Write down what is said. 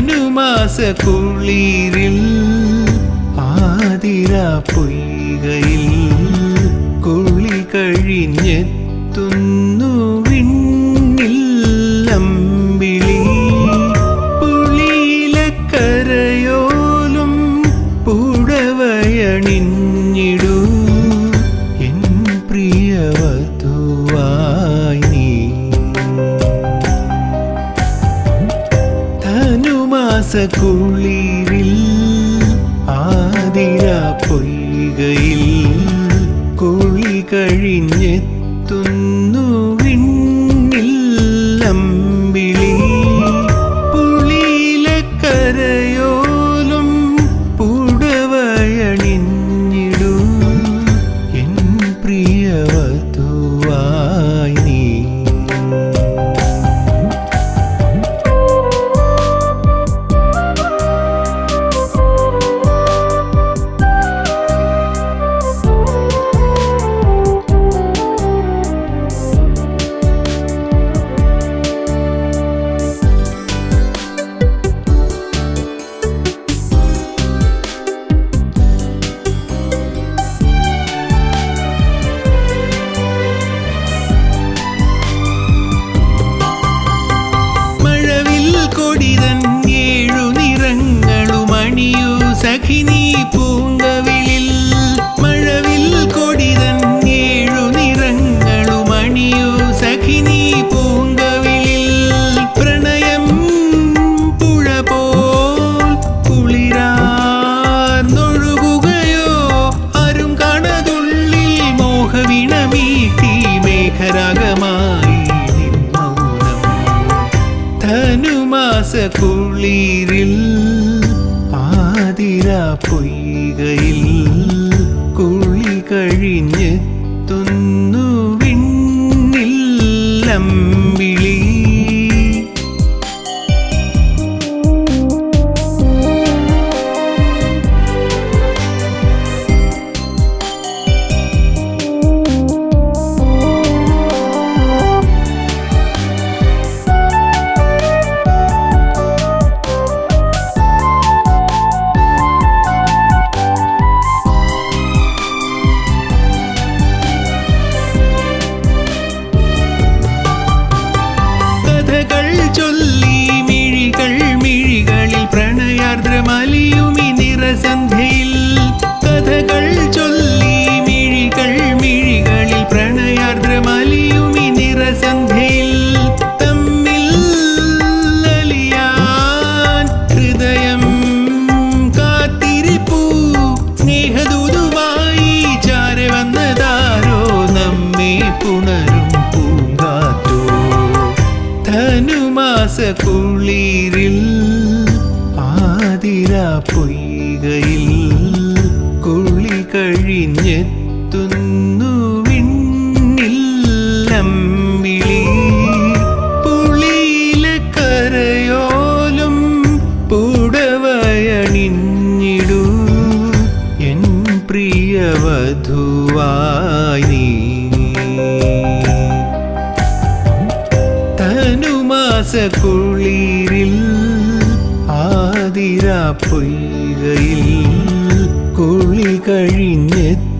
ധനുമാസ കുളിരിൽ ആതിര പൊയ്കയിൽ കുളി കഴിഞ്ഞെത്തി. രാസകുളിരിൽ ആതിര പൊയ്കയിൽ കുളി കഴിഞ്ഞെത്തുന്നു. നീട്ടി മേഘരാഗമായി നിന്മൗനം. ധനുമാസ കുളിരിൽ ആതിര പൊയ്കയിൽ കുളി കഴിഞ്ഞ് കുളിരിൽ ആതിര പൊയ്കയിൽ കുളി കഴിഞ്ഞെത്തി. പച്ചക്കുളിരിൽ ആതിരാ പൊയ്കയിൽ കുളി കഴിഞ്ഞെത്തുന്നു.